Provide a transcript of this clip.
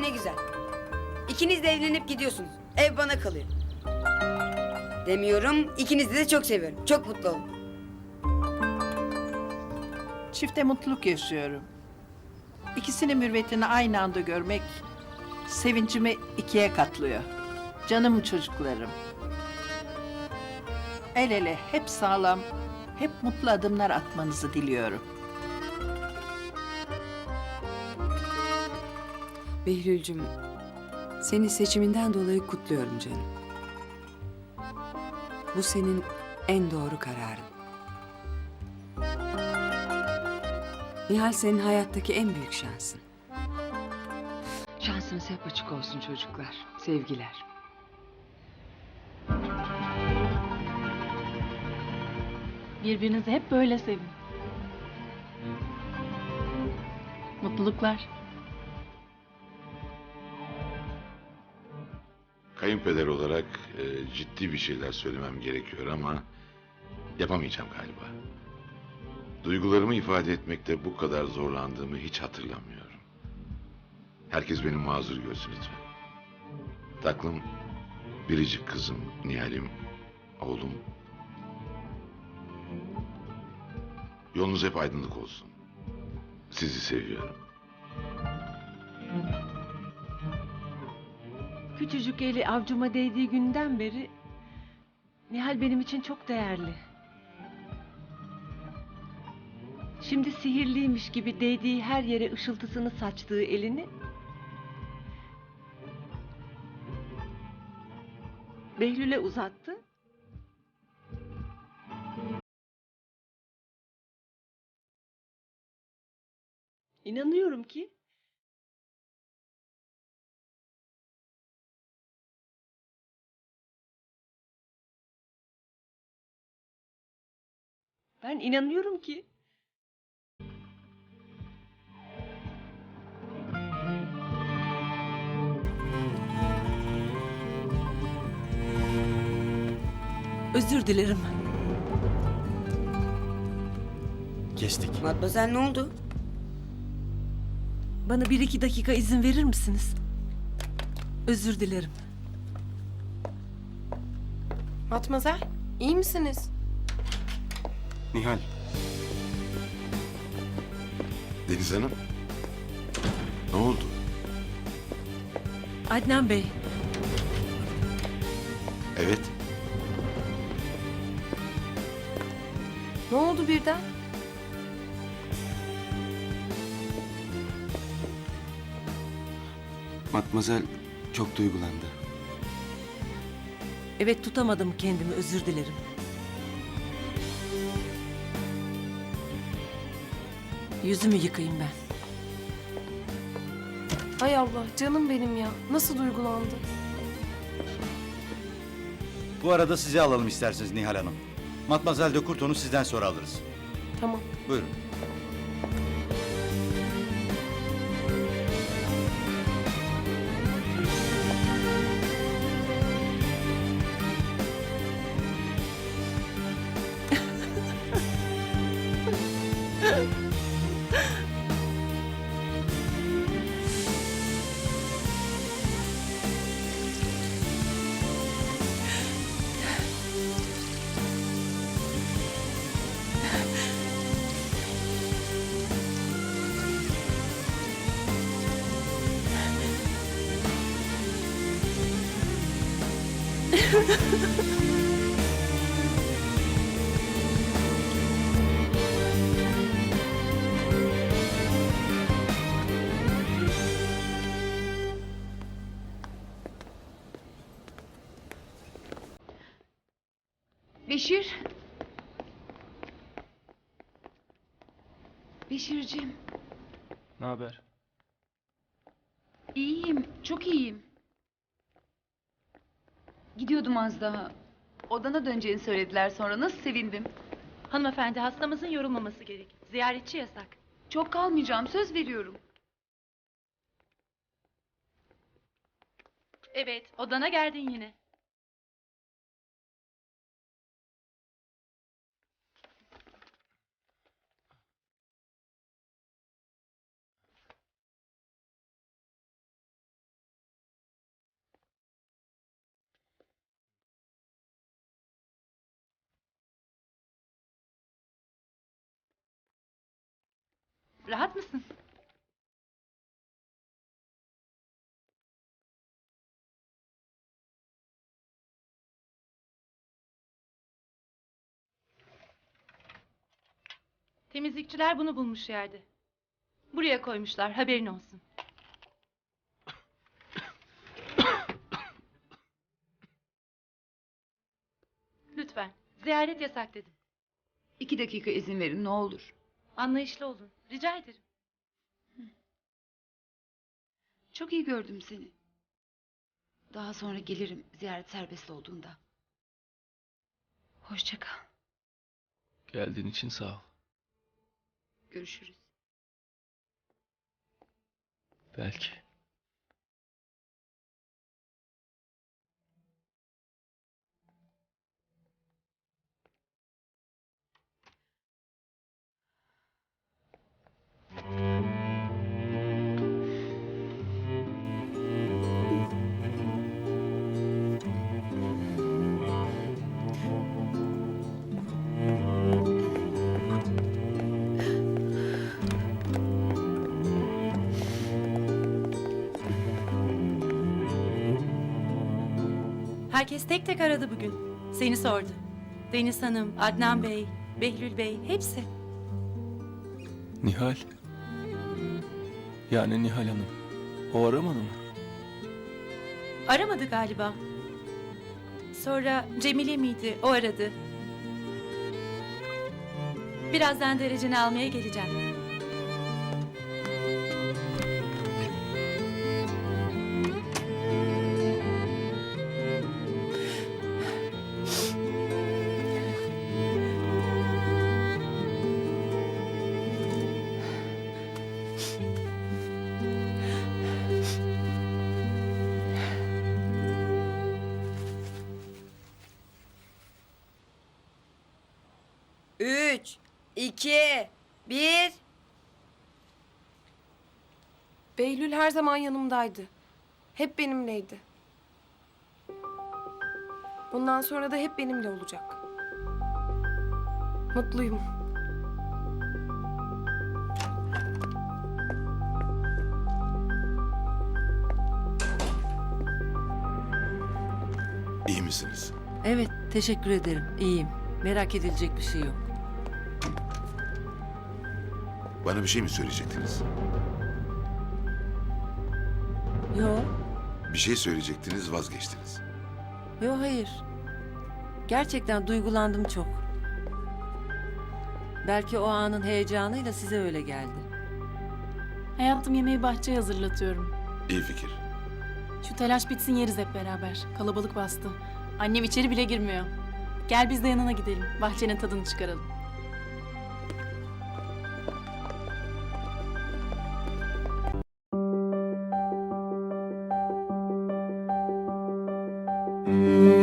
Ne güzel. İkiniz de evlenip gidiyorsunuz. Ev bana kalıyor. Demiyorum, ikinizi de çok seviyorum. Çok mutlu olun. Çifte mutluluk yaşıyorum. İkisinin mürvetini aynı anda görmek sevincimi ikiye katlıyor. Canım çocuklarım. El ele hep sağlam, hep mutlu adımlar atmanızı diliyorum. Behlül'cüm, seni seçiminden dolayı kutluyorum canım. Bu senin en doğru kararın. Nihal senin hayattaki en büyük şansın. Şansınız hep açık olsun çocuklar. Sevgiler. Birbirinizi hep böyle sevin. Mutluluklar. Kayınpeder olarak e, ciddi bir şeyler söylemem gerekiyor ama yapamayacağım galiba. Duygularımı ifade etmekte bu kadar zorlandığımı hiç hatırlamıyorum. Herkes beni mazur görsün lütfen. Taklım, biricik kızım, Nihal'im, oğlum. Yolunuz hep aydınlık olsun. Sizi seviyorum. Küçücük eli avcuma değdiği günden beri Nihal benim için çok değerli. Şimdi sihirliymiş gibi değdiği her yere ışıltısını saçtığı elini Behlül'e uzattı. İnanıyorum ki Ben inanıyorum ki Özür dilerim. Kestik. Matmazel ne oldu? Bana bir iki dakika izin verir misiniz? Özür dilerim. Matmazel, iyi misiniz? Nihal, Deniz Hanım, ne oldu? Adnan Bey, Evet, Ne oldu birden? Matmazel çok duygulandı. evet tutamadım kendimi özür dilerim. Yüzümü yıkayayım ben. Hay Allah, canım benim ya. Nasıl duygulandı? Bu arada sizi alalım isterseniz Nihal Hanım. Matmazel de Kurton'u sizden sonra alırız. Tamam. Buyurun. Beşir. Beşir'cim. Ne haber? İyiyim, çok iyiyim. Gidiyordum az daha. Odana döneceğini söylediler sonra. Nasıl sevindim. Hanımefendi hastamızın yorulmaması gerek. Ziyaretçi yasak. Çok kalmayacağım, söz veriyorum. Evet, odana geldin yine. Rahat mısın? Temizlikçiler bunu bulmuş yerde. Buraya koymuşlar, haberin olsun. Lütfen, ziyaret yasak dedim. İki dakika izin verin ne olur. Anlayışlı olun, rica ederim. Çok iyi gördüm seni. Daha sonra gelirim ziyaret serbest olduğunda. Hoşça kal. Geldiğin için sağ ol. Görüşürüz. Belki. Herkes tek tek aradı bugün. Seni sordu. Deniz Hanım, Adnan Bey, Behlül Bey, hepsi. Nihal. Yani Nihal Hanım. O aramadı mı? Aramadı galiba. Sonra Cemile miydi? O aradı. Birazdan dereceni almaya geleceğim. Üç, iki, bir. Behlül her zaman yanımdaydı. Hep benimleydi. Bundan sonra da hep benimle olacak. Mutluyum. İyi misiniz? Evet, teşekkür ederim. İyiyim. Merak edilecek bir şey yok. Bana bir şey mi söyleyecektiniz? Yo, Bir şey söyleyecektiniz vazgeçtiniz. yo hayır. Gerçekten duygulandım çok. Belki o anın heyecanıyla size öyle geldi. Hayatım yemeği bahçeye hazırlatıyorum. İyi fikir. Şu telaş bitsin yeriz hep beraber. Kalabalık bastı. Annem içeri bile girmiyor. Gel biz de yanına gidelim. Bahçenin tadını çıkaralım. Mm-hmm.